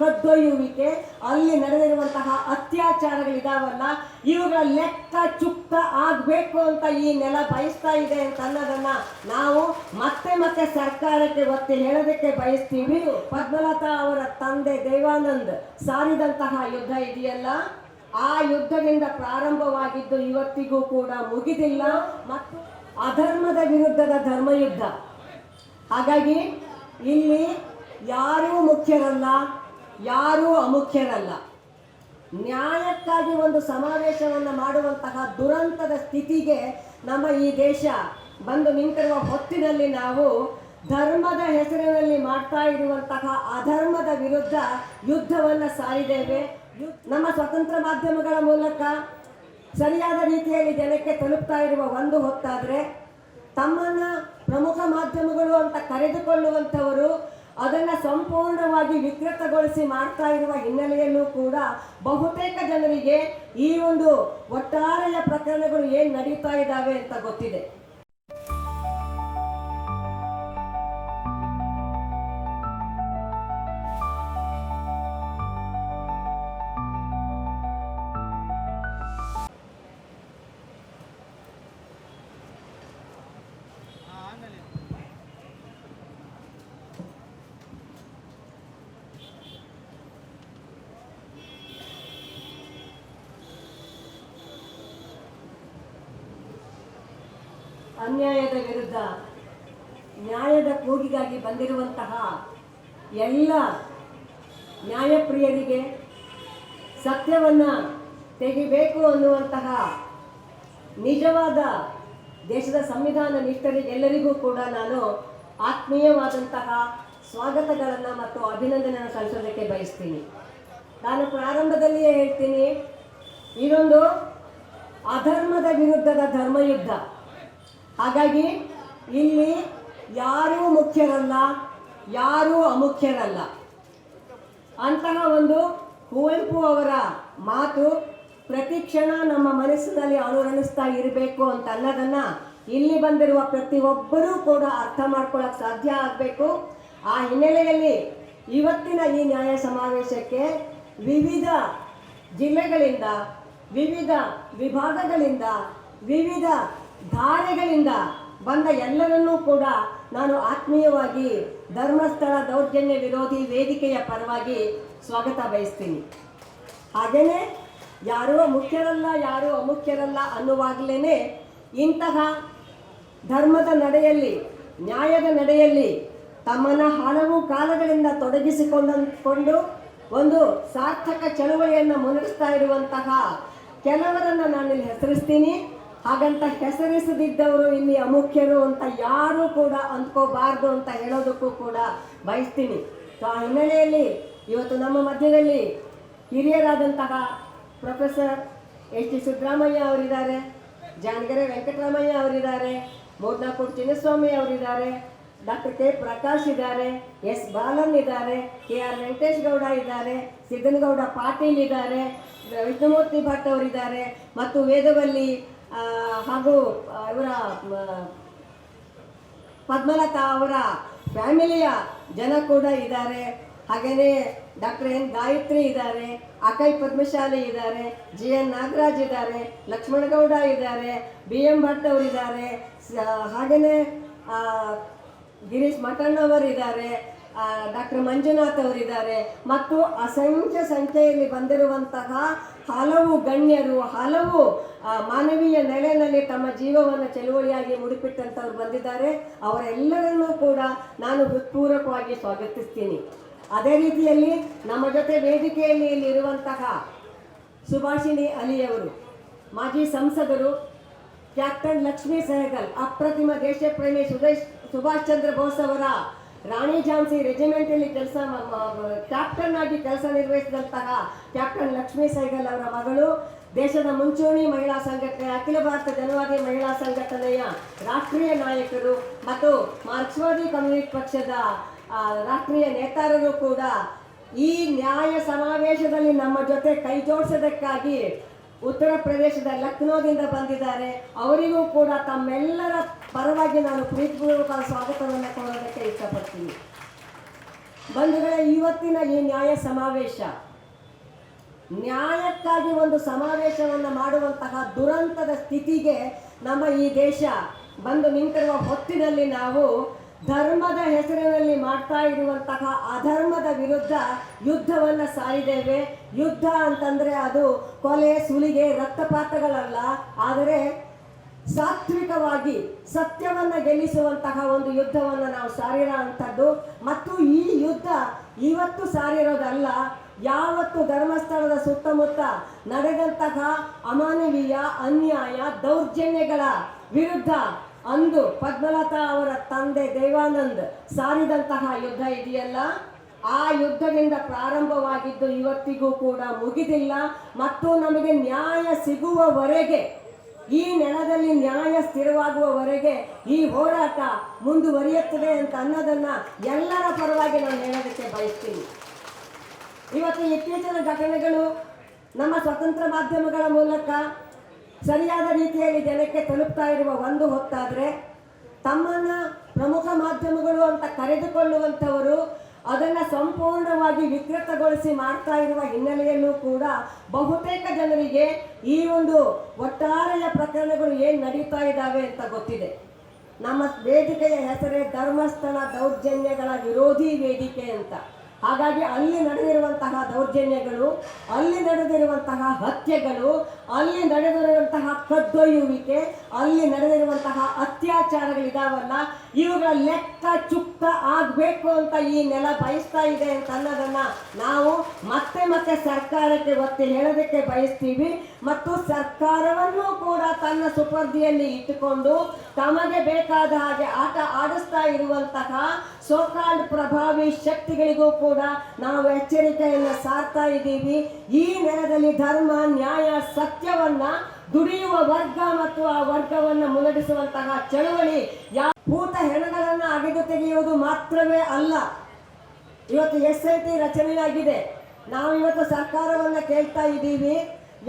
ಕದ್ದೊಯ್ಯುವಿಕೆ, ಅಲ್ಲಿ ನಡೆದಿರುವಂತಹ ಅತ್ಯಾಚಾರಗಳಿದಾವಲ್ಲ, ಇವುಗಳ ಲೆಕ್ಕ ಚುಕ್ತ ಆಗಬೇಕು ಅಂತ ಈ ನೆಲ ಬಯಸ್ತಾ ಇದೆ ಅಂತ ಅನ್ನೋದನ್ನ ನಾವು ಮತ್ತೆ ಮತ್ತೆ ಸರ್ಕಾರಕ್ಕೆ ಒತ್ತಿ ಹೇಳೋದಕ್ಕೆ ಬಯಸ್ತೀವಿ. ಪದ್ಮಲತಾ ಅವರ ತಂದೆ ದೇವಾನಂದ್ ಸಾರಿದಂತಹ ಯುದ್ಧ ಇದೆಯಲ್ಲ? ಆ ಯುದ್ಧದಿಂದ ಪ್ರಾರಂಭವಾಗಿದ್ದು ಇವತ್ತಿಗೂ ಕೂಡ ಮುಗಿದಿಲ್ಲ. ಮತ್ತು ಅಧರ್ಮದ ವಿರುದ್ಧದ ಧರ್ಮಯುದ್ಧ. ಹಾಗಾಗಿ ಇಲ್ಲಿ ಯಾರೂ ಮುಖ್ಯರಲ್ಲ. ಯಾರೂ ಅಮುಖ್ಯರಲ್ಲ ನ್ಯಾಯಕ್ಕಾಗಿ ಒಂದು ಸಮಾವೇಶವನ್ನು ಮಾಡುವಂತಹ ದುರಂತದ ಸ್ಥಿತಿಗೆ ನಮ್ಮ ಈ ದೇಶ ಬಂದು ನಿಂತಿರುವ ಹೊತ್ತಿನಲ್ಲಿ ನಾವು ಧರ್ಮದ ಹೆಸರಿನಲ್ಲಿ ಮಾಡ್ತಾ ಇರುವಂತಹ ಅಧರ್ಮದ ವಿರುದ್ಧ ಯುದ್ಧವನ್ನು ಸಾರಿದ್ದೇವೆ. ನಮ್ಮ ಸ್ವತಂತ್ರ ಮಾಧ್ಯಮಗಳ ಮೂಲಕ ಸರಿಯಾದ ರೀತಿಯಲ್ಲಿ ಜನಕ್ಕೆ ತಲುಪ್ತಾ ಇರುವ ಒಂದು ಹೊತ್ತಾದರೆ ತಮ್ಮನ್ನು ಪ್ರಮುಖ ಮಾಧ್ಯಮಗಳು ಅಂತ ಕರೆದುಕೊಳ್ಳುವಂಥವರು ಅದನ್ನು ಸಂಪೂರ್ಣವಾಗಿ ವಿಕೃತಗೊಳಿಸಿ ಮಾಡ್ತಾ ಇರುವ ಹಿನ್ನೆಲೆಯಲ್ಲೂ ಕೂಡ ಬಹುತೇಕ ಜನರಿಗೆ ಈ ಒಂದು ಒಟ್ಟಾರೆಯ ಪ್ರಕರಣಗಳು ಏನು ನಡೀತಾ ಇದ್ದಾವೆ ಅಂತ ಗೊತ್ತಿದೆ. ಅನ್ಯಾಯದ ವಿರುದ್ಧ ನ್ಯಾಯದ ಕೂಗಿಗಾಗಿ ಬಂದಿರುವಂತಹ ಎಲ್ಲ ನ್ಯಾಯಪ್ರಿಯರಿಗೆ ಸತ್ಯವನ್ನು ತೆಗಿಬೇಕು ಅನ್ನುವಂತಹ ನಿಜವಾದ ದೇಶದ ಸಂವಿಧಾನ ನಿಷ್ಠರಿಗೆಲ್ಲರಿಗೂ ಕೂಡ ನಾನು ಆತ್ಮೀಯವಾದಂತಹ ಸ್ವಾಗತಗಳನ್ನು ಮತ್ತು ಅಭಿನಂದನೆಯನ್ನು ಸಲ್ಲಿಸೋದಕ್ಕೆ ಬಯಸ್ತೀನಿ. ನಾನು ಪ್ರಾರಂಭದಲ್ಲಿಯೇ ಹೇಳ್ತೀನಿ ಇದೊಂದು ಅಧರ್ಮದ ವಿರುದ್ಧದ ಧರ್ಮಯುದ್ಧ. ಹಾಗಾಗಿ ಇಲ್ಲಿ ಯಾರೂ ಮುಖ್ಯರಲ್ಲ, ಯಾರೂ ಅಮುಖ್ಯರಲ್ಲ. ಅಂತಹ ಒಂದು ಕುವೆಂಪು ಅವರ ಮಾತು ಪ್ರತಿ ಕ್ಷಣ ನಮ್ಮ ಮನಸ್ಸಿನಲ್ಲಿ ಅನುರಣಿಸ್ತಾ ಇರಬೇಕು ಅಂತ ಅನ್ನೋದನ್ನ ಇಲ್ಲಿ ಬಂದಿರುವ ಪ್ರತಿಯೊಬ್ಬರೂ ಕೂಡ ಅರ್ಥ ಮಾಡ್ಕೊಳ್ಳೋಕೆ ಸಾಧ್ಯ ಆಗಬೇಕು. ಆ ಹಿನ್ನೆಲೆಯಲ್ಲಿ ಇವತ್ತಿನ ಈ ನ್ಯಾಯ ಸಮಾವೇಶಕ್ಕೆ ವಿವಿಧ ಜಿಲ್ಲೆಗಳಿಂದ, ವಿವಿಧ ವಿಭಾಗಗಳಿಂದ, ವಿವಿಧ ಧಾರೆಗಳಿಂದ ಬಂದ ಎಲ್ಲರನ್ನೂ ಕೂಡ ನಾನು ಆತ್ಮೀಯವಾಗಿ ಧರ್ಮಸ್ಥಳ ದೌರ್ಜನ್ಯ ವಿರೋಧಿ ವೇದಿಕೆಯ ಪರವಾಗಿ ಸ್ವಾಗತ ಬಯಸ್ತೀನಿ. ಹಾಗೆಯೇ ಯಾರೂ ಮುಖ್ಯರಲ್ಲ, ಯಾರೂ ಅಮುಖ್ಯರಲ್ಲ ಅನ್ನುವಾಗಲೇ ಇಂತಹ ಧರ್ಮದ ನಡೆಯಲ್ಲಿ, ನ್ಯಾಯದ ನಡೆಯಲ್ಲಿ ತಮ್ಮನ್ನ ಹಲವು ಕಾಲಗಳಿಂದ ತೊಡಗಿಸಿಕೊಂಡು ಒಂದು ಸಾರ್ಥಕ ಚಳುವಳಿಯನ್ನು ಮುನ್ನಡೆಸ್ತಾ ಇರುವಂತಹ ಕೆಲವರನ್ನು ನಾನಿಲ್ಲಿ ಹೆಸರಿಸ್ತೀನಿ. ಹಾಗಂತ ಹೆಸರಿಸದಿದ್ದವರು ಇಲ್ಲಿ ಅಮುಖ್ಯರು ಅಂತ ಯಾರೂ ಕೂಡ ಅಂದ್ಕೋಬಾರ್ದು ಅಂತ ಹೇಳೋದಕ್ಕೂ ಕೂಡ ಬಯಸ್ತೀನಿ. ಸೊ ಆ ಹಿನ್ನೆಲೆಯಲ್ಲಿ ಇವತ್ತು ನಮ್ಮ ಮಧ್ಯದಲ್ಲಿ ಹಿರಿಯರಾದಂತಹ ಪ್ರೊಫೆಸರ್ ಎಚ್ ಡಿ ಸಿದ್ದರಾಮಯ್ಯ ಅವರಿದ್ದಾರೆ, ಜಾನಗೆರೆ ವೆಂಕಟರಾಮಯ್ಯ ಅವರಿದ್ದಾರೆ ಮೂಡ್ನಾಪುರ್ ಚಿನ್ನಸ್ವಾಮಿ ಅವರಿದ್ದಾರೆ, ಡಾಕ್ಟರ್ ಕೆ ಪ್ರಕಾಶ್ ಇದ್ದಾರೆ, ಎಸ್ ಬಾಲನ್ ಇದ್ದಾರೆ, ಕೆ ಆರ್ ವೆಂಕಟೇಶ್ ಗೌಡ ಇದ್ದಾರೆ, ಸಿದ್ದನಗೌಡ ಪಾಟೀಲ್ ಇದ್ದಾರೆ, ವಿಷ್ಣುಮೂರ್ತಿ ಭಟ್ ಅವರಿದ್ದಾರೆ ಮತ್ತು ವೇದವಲ್ಲಿ ಹಾಗೂ ಇವರ ಪದ್ಮಲತಾ ಅವರ ಫ್ಯಾಮಿಲಿಯ ಜನ ಕೂಡ ಇದ್ದಾರೆ. ಹಾಗೆಯೇ ಡಾಕ್ಟರ್ ಎನ್ ಗಾಯತ್ರಿ ಇದ್ದಾರೆ, ಅಕೈ ಪದ್ಮಶಾಲಿ ಇದ್ದಾರೆ, ಜಿ ಎನ್ ನಾಗರಾಜ್ ಇದ್ದಾರೆ, ಲಕ್ಷ್ಮಣಗೌಡ ಇದ್ದಾರೆ, ಬಿ ಎಂ ಭಟ್ ಅವರಿದ್ದಾರೆ ಹಾಗೆಯೇ ಗಿರೀಶ್ ಮಠಣ್ಣವರು ಇದ್ದಾರೆ. ಡಾಕ್ಟರ್ ಮಂಜುನಾಥ್ ಅವರಿದ್ದಾರೆ. ಮತ್ತು ಅಸಂಖ್ಯ ಸಂಖ್ಯೆಯಲ್ಲಿ ಬಂದಿರುವಂತಹ ಹಲವು ಗಣ್ಯರು, ಹಲವು ಮಾನವೀಯ ನೆಲೆಯಲ್ಲಿ ತಮ್ಮ ಜೀವವನ್ನು ಚಳುವಳಿಯಾಗಿ ಮುಡಿಪಿಟ್ಟಂಥವ್ರು ಬಂದಿದ್ದಾರೆ. ಅವರೆಲ್ಲರನ್ನೂ ಕೂಡ ನಾನು ಹೃತ್ಪೂರ್ವಕವಾಗಿ ಸ್ವಾಗತಿಸ್ತೀನಿ. ಅದೇ ರೀತಿಯಲ್ಲಿ ನಮ್ಮ ಜೊತೆ ವೇದಿಕೆಯಲ್ಲಿ ಇಲ್ಲಿ ಇರುವಂತಹ ಸುಭಾಷಿಣಿ ಅಲಿಯವರು, ಮಾಜಿ ಸಂಸದರು ಕ್ಯಾಪ್ಟನ್ ಲಕ್ಷ್ಮೀ ಸೆಹಗಲ್, ಅಪ್ರತಿಮ ದೇಶಪ್ರೇಮಿ ಸುದೇಶ್, ಸುಭಾಷ್ ಚಂದ್ರ ಬೋಸ್ ಅವರ ರಾಣಿ ಝಾನ್ಸಿ ರೆಜಿಮೆಂಟ್ ಅಲ್ಲಿ ಕೆಲಸ ಕ್ಯಾಪ್ಟನ್ ಆಗಿ ಕೆಲಸ ನಿರ್ವಹಿಸಿದಂತಹ ಕ್ಯಾಪ್ಟನ್ ಲಕ್ಷ್ಮೀ ಸೈಗಲ್ ಅವರ ಮಗಳು, ದೇಶದ ಮುಂಚೂಣಿ ಮಹಿಳಾ ಸಂಘಟನೆ, ಅಖಿಲ ಭಾರತ ಜನವಾದಿ ಮಹಿಳಾ ಸಂಘಟನೆಯ ರಾಷ್ಟ್ರೀಯ ನಾಯಕರು ಮತ್ತು ಮಾರ್ಕ್ಸ್ವಾದಿ ಕಮ್ಯುನಿಸ್ಟ್ ಪಕ್ಷದ ರಾಷ್ಟ್ರೀಯ ನೇತಾರರು ಕೂಡ ಈ ನ್ಯಾಯ ಸಮಾವೇಶದಲ್ಲಿ ನಮ್ಮ ಜೊತೆ ಕೈ ಜೋಡಿಸೋದಕ್ಕಾಗಿ ಉತ್ತರ ಪ್ರದೇಶದ ಲಕ್ನೋದಿಂದ ಬಂದಿದ್ದಾರೆ. ಅವರಿಗೂ ಕೂಡ ತಮ್ಮೆಲ್ಲರ ಪರವಾಗಿ ನಾನು ಪ್ರೀತಿಪೂರ್ವಕ ಸ್ವಾಗತವನ್ನು ಕೊಡೋದಕ್ಕೆ ಇಷ್ಟಪಡ್ತೀನಿ. ಬಂಧುಗಳ, ಇವತ್ತಿನ ಈ ನ್ಯಾಯ ಸಮಾವೇಶ, ನ್ಯಾಯಕ್ಕಾಗಿ ಒಂದು ಸಮಾವೇಶವನ್ನು ಮಾಡುವಂತಹ ದುರಂತದ ಸ್ಥಿತಿಗೆ ನಮ್ಮ ಈ ದೇಶ ಬಂದು ನಿಂತಿರುವ ಹೊತ್ತಿನಲ್ಲಿ ನಾವು ಧರ್ಮದ ಹೆಸರಿನಲ್ಲಿ ಮಾಡ್ತಾ ಇರುವಂತಹ ಅಧರ್ಮದ ವಿರುದ್ಧ ಯುದ್ಧವನ್ನು ಸಾರಿದ್ದೇವೆ. ಯುದ್ಧ ಅಂತಂದರೆ ಅದು ಕೊಲೆ, ಸುಲಿಗೆ, ರಕ್ತಪಾತಗಳಲ್ಲ. ಆದರೆ ಸಾತ್ವಿಕವಾಗಿ ಸತ್ಯವನ್ನು ಗೆಲ್ಲಿಸುವಂತಹ ಒಂದು ಯುದ್ಧವನ್ನು ನಾವು ಸಾರಿರೋ ಅಂಥದ್ದು. ಮತ್ತು ಈ ಯುದ್ಧ ಇವತ್ತು ಸಾರಿರೋದಲ್ಲ. ಯಾವತ್ತು ಧರ್ಮಸ್ಥಳದ ಸುತ್ತಮುತ್ತ ನಡೆದಂತಹ ಅಮಾನವೀಯ ಅನ್ಯಾಯ, ದೌರ್ಜನ್ಯಗಳ ವಿರುದ್ಧ ಅಂದು ಪದ್ಮಲತಾ ಅವರ ತಂದೆ ದೇವಾನಂದ್ ಸಾರಿದಂತಹ ಯುದ್ಧ ಇದೆಯಲ್ಲ? ಆ ಯುದ್ಧದಿಂದ ಪ್ರಾರಂಭವಾಗಿದ್ದು ಇವತ್ತಿಗೂ ಕೂಡ ಮುಗಿದಿಲ್ಲ. ಮತ್ತು ನಮಗೆ ನ್ಯಾಯ ಸಿಗುವವರೆಗೆ, ಈ ನೆಲದಲ್ಲಿ ನ್ಯಾಯ ಸ್ಥಿರವಾಗುವವರೆಗೆ ಈ ಹೋರಾಟ ಮುಂದುವರಿಯುತ್ತದೆ ಅಂತ ಅನ್ನೋದನ್ನ ಎಲ್ಲರ ಪರವಾಗಿ ನಾನು ಹೇಳೋದಕ್ಕೆ ಬಯಸ್ತೀನಿ. ಇವತ್ತು ಇತ್ತೀಚಿನ ಘಟನೆಗಳು ನಮ್ಮ ಸ್ವತಂತ್ರ ಮಾಧ್ಯಮಗಳ ಮೂಲಕ ಸರಿಯಾದ ರೀತಿಯಲ್ಲಿ ಜನಕ್ಕೆ ತಲುಪ್ತಾ ಇರುವ ಒಂದು ಹೊತ್ತಾದರೆ ತಮ್ಮನ್ನ ಪ್ರಮುಖ ಮಾಧ್ಯಮಗಳು ಅಂತ ಕರೆದುಕೊಳ್ಳುವಂಥವರು ಅದನ್ನು ಸಂಪೂರ್ಣವಾಗಿ ವಿಕೃತಗೊಳಿಸಿ ಮಾಡ್ತಾ ಇರುವ ಹಿನ್ನೆಲೆಯಲ್ಲೂ ಕೂಡ ಬಹುತೇಕ ಜನರಿಗೆ ಈ ಒಂದು ಒಟ್ಟಾರೆಯ ಪ್ರಕರಣಗಳು ಏನು ನಡೀತಾ ಇದ್ದಾವೆ ಅಂತ ಗೊತ್ತಿದೆ. ನಮ್ಮ ವೇದಿಕೆಯ ಹೆಸರೇ ಧರ್ಮಸ್ಥಳ ದೌರ್ಜನ್ಯಗಳ ವಿರೋಧಿ ವೇದಿಕೆ ಅಂತ. ಹಾಗಾಗಿ ಅಲ್ಲಿ ನಡೆದಿರುವಂತಹ ದೌರ್ಜನ್ಯಗಳು ಅಲ್ಲಿ ನಡೆದಿರುವಂತಹ ಹತ್ಯೆಗಳು ಅಲ್ಲಿ ನಡೆದಿರುವಂತಹ ಕದ್ದೊಯ್ಯುವಿಕೆ ಅಲ್ಲಿ ನಡೆದಿರುವಂತಹ ಅತ್ಯಾಚಾರಗಳಿದಾವಲ್ಲ ಇವುಗಳ ಲೆಕ್ಕ ಚುಕ್ತ ಆಗಬೇಕು ಅಂತ ಈ ನೆಲ ಬಯಸ್ತಾ ಇದೆ ಅಂತ ಅನ್ನೋದನ್ನ ನಾವು ಮತ್ತೆ ಮತ್ತೆ ಸರ್ಕಾರಕ್ಕೆ ಒತ್ತಿ ಹೇಳೋದಕ್ಕೆ ಬಯಸ್ತೀವಿ. ಮತ್ತು ಸರ್ಕಾರವನ್ನು ಕೂಡ ತನ್ನ ಸುಪರ್ದಿಯಲ್ಲಿ ಇಟ್ಟುಕೊಂಡು ತಮಗೆ ಬೇಕಾದ ಹಾಗೆ ಆಟ ಆಡಿಸ್ತಾ ಇರುವಂತಹ ಸೋಕಾಲ್ಡ್ ಪ್ರಭಾವಿ ಶಕ್ತಿಗಳಿಗೂ ಕೂಡ ನಾವು ಎಚ್ಚರಿಕೆಯನ್ನು ಸಾರ್ತಾ ಇದ್ದೀವಿ. ಈ ನೆಲದಲ್ಲಿ ಧರ್ಮ, ನ್ಯಾಯ, ಸತ್ಯವನ್ನ ದುಡಿಯುವ ವರ್ಗ ಮತ್ತು ಆ ವರ್ಗವನ್ನು ಮುನ್ನಡೆಸುವಂತಹ ಚಳವಳಿ ಯಾವ ಭೂತ ಹೆಣಗಳನ್ನು ಅಗೆದು ತೆಗೆಯುವುದು ಮಾತ್ರವೇ ಅಲ್ಲ. ಇವತ್ತು ಎಸ್ ಐ ಟಿ ರಚನೆಯಾಗಿದೆ. ನಾವು ಇವತ್ತು ಸರ್ಕಾರವನ್ನು ಕೇಳ್ತಾ ಇದ್ದೀವಿ.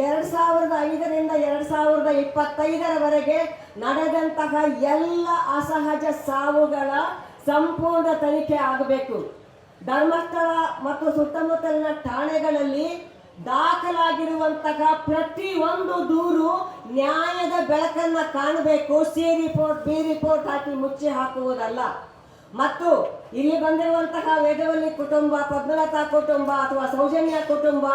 ಎರಡು ಸಾವಿರದ ಐದರಿಂದ ಎರಡು ಸಾವಿರದ ಇಪ್ಪತ್ತೈದರವರೆಗೆ ನಡೆದಂತಹ ಎಲ್ಲ ಅಸಹಜ ಸಾವುಗಳ ಸಂಪೂರ್ಣ ತನಿಖೆ ಆಗಬೇಕು. ಧರ್ಮಸ್ಥಳ ಮತ್ತು ಸುತ್ತಮುತ್ತಲಿನ ಠಾಣೆಗಳಲ್ಲಿ ದಾಖಲಾಗಿರುವಂತಹ ಪ್ರತಿಯೊಂದು ದೂರು ನ್ಯಾಯದ ಬೆಳಕನ್ನ ಕಾಣಬೇಕು. ಸಿ ರಿಪೋರ್ಟ್ ಬಿ ರಿಪೋರ್ಟ್ ಹಾಕಿ ಮುಚ್ಚಿ ಹಾಕುವುದಲ್ಲ. ಮತ್ತು ಇಲ್ಲಿ ಬಂದಿರುವಂತಹ ವೇದವಲ್ಲಿ ಕುಟುಂಬ, ಪದ್ಮಲತಾ ಕುಟುಂಬ ಅಥವಾ ಸೌಜನ್ಯ ಕುಟುಂಬ,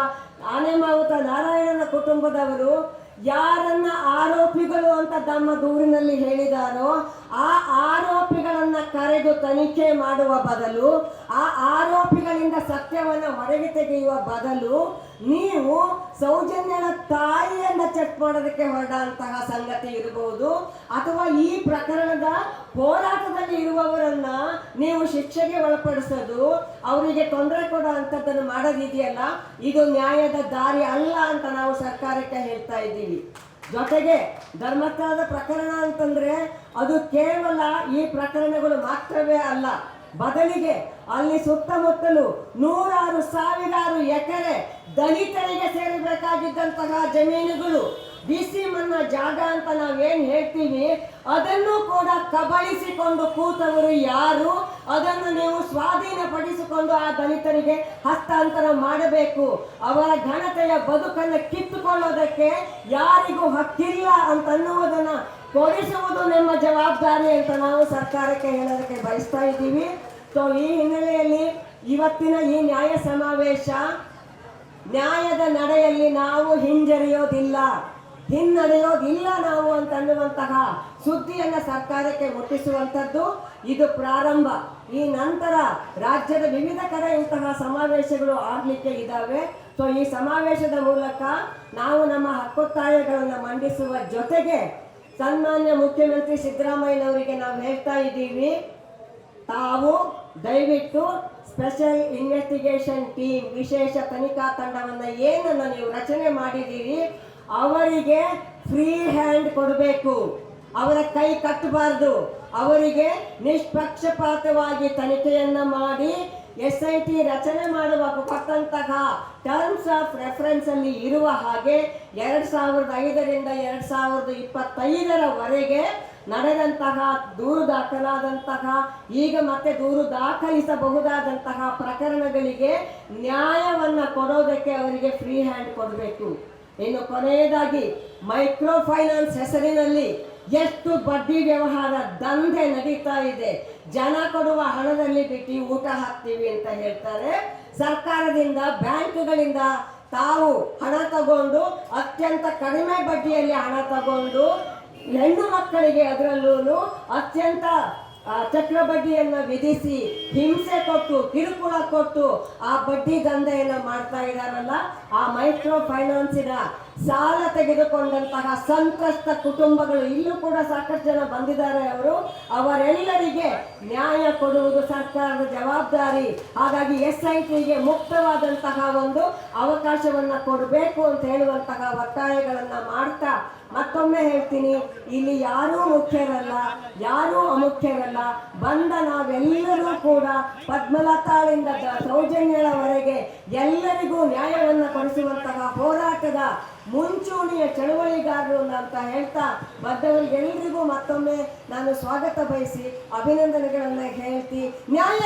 ಆನೆಮಾವುತ ನಾರಾಯಣನ ಕುಟುಂಬದವರು ಯಾರನ್ನ ಆರೋಪಿಗಳು ಅಂತ ತಮ್ಮ ದೂರಿನಲ್ಲಿ ಹೇಳಿದಾರೋ ಆ ಆರೋಪಿಗಳನ್ನ ಕರೆದು ತನಿಖೆ ಮಾಡುವ ಬದಲು, ಆ ಆರೋಪಿಗಳಿಂದ ಸತ್ಯವನ್ನು ಹೊರಗೆ ತೆಗೆಯುವ ಬದಲು ನೀವು ಸೌಜನ್ಯನ ತಾಯಿಯನ್ನ ಚೆಕ್ ಮಾಡೋದಕ್ಕೆ ಹೊರಡಂತಹ ಸಂಗತಿ ಇರಬಹುದು ಅಥವಾ ಈ ಪ್ರಕರಣದ ಹೋರಾಟದಲ್ಲಿ ಇರುವವರನ್ನ ನೀವು ಶಿಕ್ಷೆಗೆ ಒಳಪಡಿಸೋದು, ಅವರಿಗೆ ತೊಂದರೆ ಕೊಡೋ ಅಂಥದ್ದನ್ನು ಮಾಡೋದಿದೆಯಲ್ಲ ಇದು ನ್ಯಾಯದ ದಾರಿ ಅಲ್ಲ ಅಂತ ನಾವು ಸರ್ಕಾರಕ್ಕೆ ಹೇಳ್ತಾ ಇದ್ದೀವಿ. ಜೊತೆಗೆ ಧರ್ಮಸ್ಥಳದ ಪ್ರಕರಣ ಅಂತಂದ್ರೆ ಅದು ಕೇವಲ ಈ ಪ್ರಕರಣಗಳು ಮಾತ್ರವೇ ಅಲ್ಲ, ಬದಲಿಗೆ ಅಲ್ಲಿ ಸುತ್ತಮುತ್ತಲು ನೂರಾರು ಸಾವಿರಾರು ಎಕರೆ ದಲಿತರಿಗೆ ಸೇರಬೇಕಾಗಿದ್ದಂತಹ ಜಮೀನುಗಳು ಬಿಸಿ ಮನ್ನ ಜಾಗ ಅಂತ ನಾವೇನು ಹೇಳ್ತೀವಿ, ಅದನ್ನು ಕೂಡ ಕಬಳಿಸಿಕೊಂಡು ಕೂತವರು ಯಾರು? ಅದನ್ನು ನೀವು ಸ್ವಾಧೀನಪಡಿಸಿಕೊಂಡು ಆ ದಲಿತರಿಗೆ ಹಸ್ತಾಂತರ ಮಾಡಬೇಕು. ಅವರ ಘನತೆಯ ಬದುಕನ್ನು ಕಿತ್ತುಕೊಳ್ಳೋದಕ್ಕೆ ಯಾರಿಗೂ ಹಕ್ಕಿಲ್ಲ ಅಂತ ಅನ್ನುವುದನ್ನ ಕೊಡಿಸುವುದು ನಮ್ಮ ಜವಾಬ್ದಾರಿ ಅಂತ ನಾವು ಸರ್ಕಾರಕ್ಕೆ ಹೇಳೋದಕ್ಕೆ ಬಯಸ್ತಾ ಇದ್ದೀವಿ. ಸೊ ಈ ಹಿನ್ನೆಲೆಯಲ್ಲಿ ಇವತ್ತಿನ ಈ ನ್ಯಾಯ ಸಮಾವೇಶ ನ್ಯಾಯದ ನಡೆಯಲ್ಲಿ ನಾವು ಹಿಂಜರಿಯೋದಿಲ್ಲ. ಹಿನ್ನಡೆಯೋದಿಲ್ಲ ನಾವು ಅಂತ ಅನ್ನುವಂತಹ ಸುದ್ದಿಯನ್ನು ಸರ್ಕಾರಕ್ಕೆ ಮುಟ್ಟಿಸುವಂಥದ್ದು ಇದು ಪ್ರಾರಂಭ. ಈ ನಂತರ ರಾಜ್ಯದ ವಿವಿಧ ಕಡೆ ಇಂತಹ ಸಮಾವೇಶಗಳು ಆಗಲಿಕ್ಕೆ ಇದ್ದಾವೆ ಸೊ ಈ ಸಮಾವೇಶದ ಮೂಲಕ ನಾವು ನಮ್ಮ ಹಕ್ಕೊತ್ತಾಯಗಳನ್ನು ಮಂಡಿಸುವ ಜೊತೆಗೆ ಸನ್ಮಾನ್ಯ ಮುಖ್ಯಮಂತ್ರಿ ಸಿದ್ದರಾಮಯ್ಯನವರಿಗೆ ನಾವು ಹೇಳ್ತಾ ಇದ್ದೀವಿ. ತಾವು ದಯವಿಟ್ಟು ಸ್ಪೆಷಲ್ ಇನ್ವೆಸ್ಟಿಗೇಷನ್ ಟೀಮ್ ವಿಶೇಷ ತನಿಖಾ ತಂಡವನ್ನು ಏನನ್ನು ನೀವು ರಚನೆ ಮಾಡಿದ್ದೀರಿ, ಅವರಿಗೆ ಫ್ರೀ ಹ್ಯಾಂಡ್ ಕೊಡಬೇಕು. ಅವರ ಕೈ ಕಟ್ಟಬಾರ್ದು. ಅವರಿಗೆ ನಿಷ್ಪಕ್ಷಪಾತವಾಗಿ ತನಿಖೆಯನ್ನು ಮಾಡಿ ಎಸ್ ಐ ಟಿ ರಚನೆ ಮಾಡುವ ಕೊಟ್ಟಂತಹ ಟರ್ಮ್ಸ್ ಆಫ್ ರೆಫರೆನ್ಸ್ ಅಲ್ಲಿ ಇರುವ ಹಾಗೆ ಎರಡು ಸಾವಿರದ ಐದರಿಂದ ಎರಡು ಸಾವಿರದ ಇಪ್ಪತ್ತೈದರವರೆಗೆ ನಡೆದಂತಹ, ದೂರು ದಾಖಲಾದಂತಹ, ಈಗ ಮತ್ತೆ ದೂರು ದಾಖಲಿಸಬಹುದಾದಂತಹ ಪ್ರಕರಣಗಳಿಗೆ ನ್ಯಾಯವನ್ನ ಕೊಡೋದಕ್ಕೆ ಅವರಿಗೆ ಫ್ರೀ ಹ್ಯಾಂಡ್ ಕೊಡಬೇಕು. ಇನ್ನು ಕೊನೆಯದಾಗಿ ಮೈಕ್ರೋ ಫೈನಾನ್ಸ್ ಹೆಸರಿನಲ್ಲಿ ಎಷ್ಟು ಬಡ್ಡಿ ವ್ಯವಹಾರ ದಂಧೆ ನಡೀತಾ ಇದೆ. ಜನ ಕೊಡುವ ಹಣದಲ್ಲಿ ಬಿಟ್ಟು ಊಟ ಹಾಕ್ತೀವಿ ಅಂತ ಹೇಳ್ತಾರೆ. ಸರ್ಕಾರದಿಂದ, ಬ್ಯಾಂಕ್ಗಳಿಂದ ತಾವು ಹಣ ತಗೊಂಡು, ಅತ್ಯಂತ ಕಡಿಮೆ ಬಡ್ಡಿಯಲ್ಲಿ ಹಣ ತಗೊಂಡು ಹೆಣ್ಣು ಮಕ್ಕಳಿಗೆ ಅದರಲ್ಲೂ ಅತ್ಯಂತ ಚಕ್ರ ಬಡ್ಡಿಯನ್ನ ವಿಧಿಸಿ ಹಿಂಸೆ ಕೊಟ್ಟು, ಕಿರುಕುಳ ಕೊಟ್ಟು ಆ ಬಡ್ಡಿ ದಂಧೆಯನ್ನ ಮಾಡ್ತಾ ಇದ್ದಾರಲ್ಲ ಆ ಮೈಕ್ರೋ ಫೈನಾನ್ಸಿನ ಸಾಲ ತೆಗೆದುಕೊಂಡಂತಹ ಸಂತ್ರಸ್ತ ಕುಟುಂಬಗಳು ಇಲ್ಲೂ ಕೂಡ ಸಾಕಷ್ಟು ಜನ ಬಂದಿದ್ದಾರೆ ಅವರು. ಅವರೆಲ್ಲರಿಗೆ ನ್ಯಾಯ ಕೊಡುವುದು ಸರ್ಕಾರದ ಜವಾಬ್ದಾರಿ. ಹಾಗಾಗಿ ಎಸ್ ಐ ಟಿಗೆ ಮುಕ್ತವಾದಂತಹ ಒಂದು ಅವಕಾಶವನ್ನ ಕೊಡಬೇಕು ಅಂತ ಹೇಳುವಂತಹ ಒತ್ತಾಯಗಳನ್ನ ಮಾಡ್ತಾ ಮತ್ತೊಮ್ಮೆ ಹೇಳ್ತೀನಿ, ಇಲ್ಲಿ ಯಾರೂ ಮುಖ್ಯರಲ್ಲ, ಯಾರೂ ಅಮುಖ್ಯರಲ್ಲ. ಬಂದ ನಾವೆಲ್ಲರೂ ಕೂಡ ಪದ್ಮಲತಾಳಿಂದ ಸೌಜನ್ಯಳವರೆಗೆ ಎಲ್ಲರಿಗೂ ನ್ಯಾಯವನ್ನು ಕೊಡಿಸುವಂತಹ ಹೋರಾಟದ ಮುಂಚೂಣಿಯ ಚಳುವಳಿಗಾರರು ಅಂತ ಹೇಳ್ತಾ ಬದ್ದವರಿಗೆಲ್ಲರಿಗೂ ಮತ್ತೊಮ್ಮೆ ನಾನು ಸ್ವಾಗತ ಬಯಸಿ ಅಭಿನಂದನೆಗಳನ್ನು ಹೇಳ್ತಿ ನ್ಯಾಯ